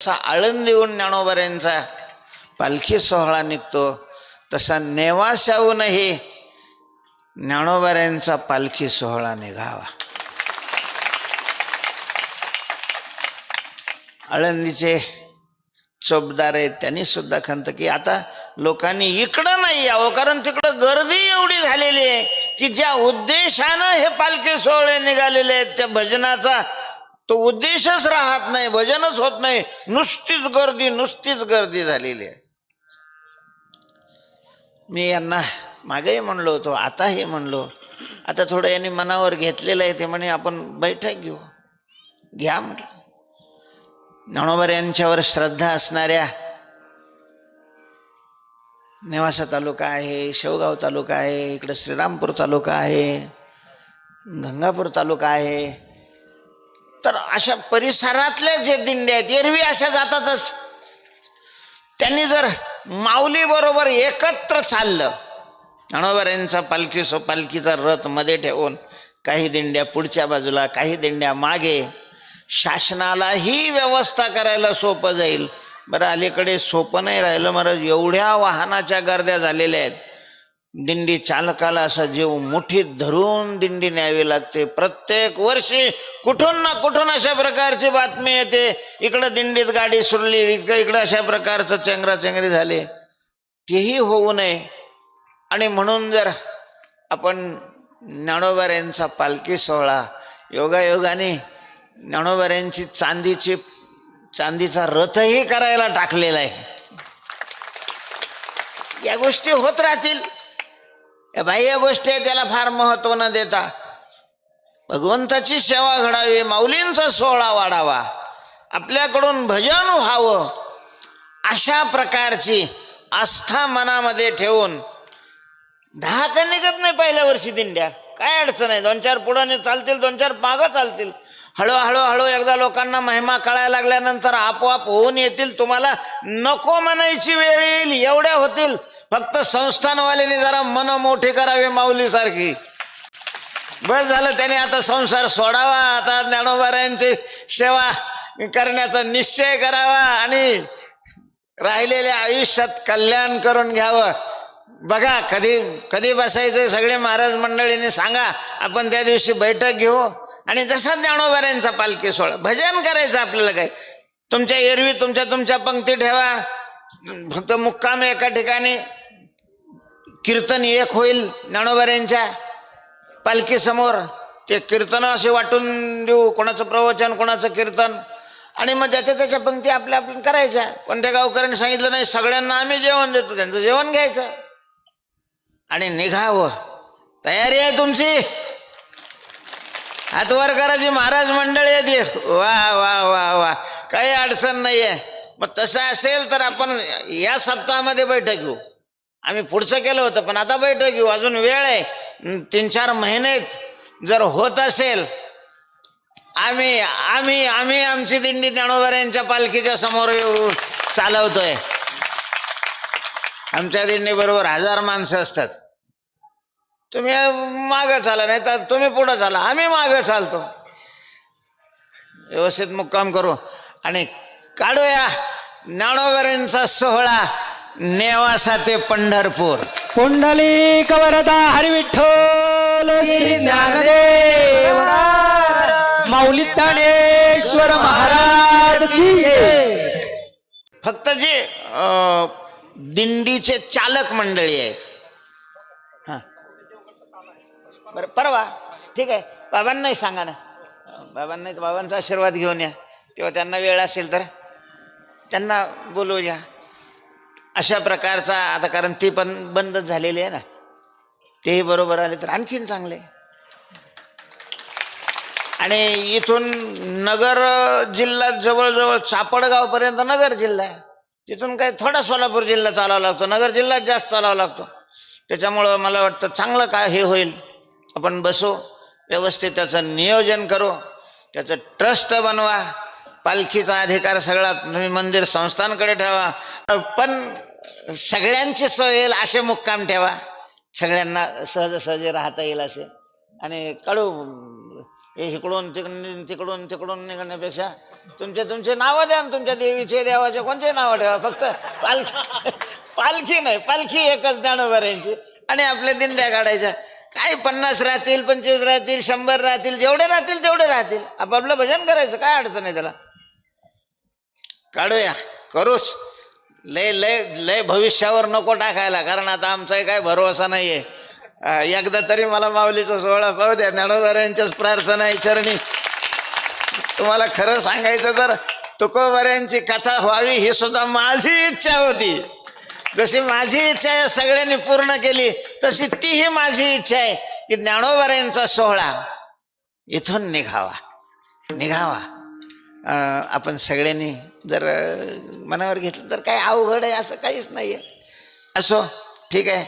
तसा आळंदीहून ज्ञानोबऱ्यांचा पालखी सोहळा निघतो तसा नेवाशाहूनही ज्ञानोबऱ्यांचा पालखी सोहळा निघावा. आळंदीचे चोपदार आहेत त्यांनी सुद्धा खंत की आता लोकांनी इकडं नाही यावं कारण तिकडं गर्दी एवढी झालेली आहे की ज्या उद्देशानं हे पालखी सोहळे निघालेले आहेत त्या भजनाचा तो उद्देशच राहत नाही भजनच होत नाही. नुसतीच गर्दी नुसतीच गर्दी झालेली आहे. मी यांना मागेही म्हणलो होतो आताही म्हणलो. आता थोडं यांनी मनावर घेतलेलं आहे ते म्हणे आपण बैठक घेऊ. घ्या म्हटलं. ज्ञानोबर यांच्यावर श्रद्धा असणाऱ्या नेवासा तालुका आहे शेवगाव तालुका आहे इकडं श्रीरामपूर तालुका आहे गंगापूर तालुका आहे. अशा परिसरातल्या जे दिंडे आहेत एरवी अशा जातातच. त्यांनी जर माऊली बरोबर एकत्र चाललं ज्ञानोबर यांचा पालखी सो पालखीचा रथमध्ये ठेवून काही दिंड्या पुढच्या बाजूला काही दिंड्या मागे शासनालाही व्यवस्था करायला सोपं जाईल. बरं अलीकडे सोपं नाही राहिलं महाराज एवढ्या वाहनाच्या गर्द्या झालेल्या आहेत. दिंडी चालकाला असा जीव मुठीत धरून दिंडी न्यावी लागते. प्रत्येक वर्षी कुठून ना कुठून अशा प्रकारची बातमी येते. इकडं दिंडीत गाडी सुरली इतकं इकडं अशा प्रकारचं चेंगराचेंगरी झाले. तेही होऊ नये. आणि म्हणून जर आपण ज्ञानोबार यांचा पालखी सोहळा योगायोगाने ज्ञानोबार यांची चांदीची चांदीचा रथही करायला टाकलेला आहे. या गोष्टी होत राहतील. बाह्य गोष्टी आहे त्याला फार महत्त्व न देता. भगवंताची सेवा घडावी माऊलींचा सोहळा वाढावा आपल्याकडून भजन व्हावं अशा प्रकारची आस्था मनामध्ये ठेवून. दहा का निघत नाही पहिल्या वर्षी दिंड्या. काय अडचण आहे? दोन चार पुढं चालतील दोन चार मागं चालतील. हळूहळू हळू एकदा लोकांना महिमा कळायला लागल्यानंतर आपोआप होऊन येतील. तुम्हाला नको म्हणायची वेळ येईल एवढ्या होतील. फक्त संस्थानवाल्यांनी जरा मन मोठी करावे माऊलीसारखी बस झालं त्याने आता संसार सोडावा. आता ज्ञानोबारायांची सेवा करण्याचा निश्चय करावा आणि राहिलेल्या आयुष्यात कल्याण करून घ्यावं. बघा कधी कधी बसायचं सगळे महाराज मंडळीने सांगा आपण त्या दिवशी बैठक घेऊ आणि जसा ज्ञानोबाऱ्यांचा पालखी सोहळा भजन करायचं आपल्याला काय तुमच्या एरवी तुमच्या तुमच्या पंक्ती ठेवा. फक्त मुक्काम एका ठिकाणी. कीर्तन एक होईल ज्ञानोबाऱ्यांच्या पालखीसमोर ते कीर्तन असे वाटून देऊ कोणाचं प्रवचन कोणाचं कीर्तन. आणि मग ज्याच्या त्याच्या पंक्ती आपल्या आपण करायच्या. कोणत्या गावकऱ्यांनी सांगितलं नाही सगळ्यांना आम्ही जेवण देतो त्यांचं जेवण घ्यायचं. आणि निघावं. तयारी आहे तुमची? हातवर करायची महाराज मंडळी येते वा वा वा वा. काही अडचण नाही आहे मग तसं असेल तर आपण या सप्ताहामध्ये बैठक घेऊ. आम्ही पुढचं केलं होतं पण आता बैठक घेऊ. अजून वेळ आहे. तीन चार महिनेत जर होत असेल आम्ही आम्ही आम्ही आमची दिंडी ज्ञानोबर यांच्या पालखीच्या समोर येऊ. चालवतोय. आमच्या दिंडी बरोबर हजार माणसं असतात. तुम्ही मागं चाला नाही तर तुम्ही पुढं चाला. आम्ही मागं चालतो. व्यवस्थित मुक्काम करू. आणि काढूया ज्ञानोबऱ्यांचा सोहळा नेवासा ते पंढरपूर. पुंडली कवरदा हरिविठ्ठल श्री ज्ञानदेव. माऊली ज्ञानेश्वर महाराज की जय. फक्त जे अं, दिंडीचे चालक मंडळी आहेत. हां. बरं परवा ठीक आहे. बाबांनाही सांगा ना. बाबांनाही बाबांचा आशीर्वाद घेऊन या. तेव्हा त्यांना वेळ असेल तर त्यांना बोलवू या अशा प्रकारचा आता कारण ती पण बंदच झालेली आहे ना. तेही बरोबर आले तर आणखीन चांगले. आणि इथून नगर जिल्हा जवळजवळ चापडगावपर्यंत नगर जिल्हा आहे. तिथून काही थोडा सोलापूर जिल्हा चालावा लागतो नगर जिल्हा जास्त चालावा लागतो. त्याच्यामुळं मला वाटतं चांगलं काय हे होईल. आपण बसू व्यवस्थित त्याचं नियोजन करू त्याचं ट्रस्ट बनवा पालखीचा अधिकार सगळा तुम्ही मंदिर संस्थांकडे ठेवा. पण सगळ्यांची सोय येईल असे मुक्काम ठेवा. सगळ्यांना सहजसहजी राहता येईल असे. आणि काढू हे इकडून तिकडून तिकडून तिकडून निघण्यापेक्षा तुमचे तुमचे नावं द्या ना तुमच्या देवीचे देवाचे कोणते नावं ठेवा? फक्त पालखी पालखी नाही पालखी एकच ज्ञानोबाऱ्यांची आणि आपल्या दिंड्या काढायच्या. काय पन्नास राहतील पंचवीस राहतील शंभर राहतील जेवढे राहतील तेवढे राहतील. आपापलं भजन करायचं काय अडचण आहे त्याला? काढूया. करूच. लय लय लय भविष्यावर नको टाकायला कारण आता आमचाही काय भरोसा नाहीये. आहे एकदा तरी मला माऊलीचा सोहळा पाहू द्या. ज्ञानोबाऱ्यांच्याच प्रार्थना आहे चरणी. तुम्हाला खरं सांगायचं तर तुकोबऱ्यांची कथा व्हावी ही सुद्धा माझी इच्छा होती. जशी माझी इच्छा आहे सगळ्यांनी पूर्ण केली तशी तीही माझी इच्छा आहे की ज्ञानोबऱ्यांचा सोहळा इथून निघावा. निघावा. आपण सगळ्यांनी जर मनावर घेतलं तर काय अवघड आहे असं काहीच नाही आहे असो ठीक आहे.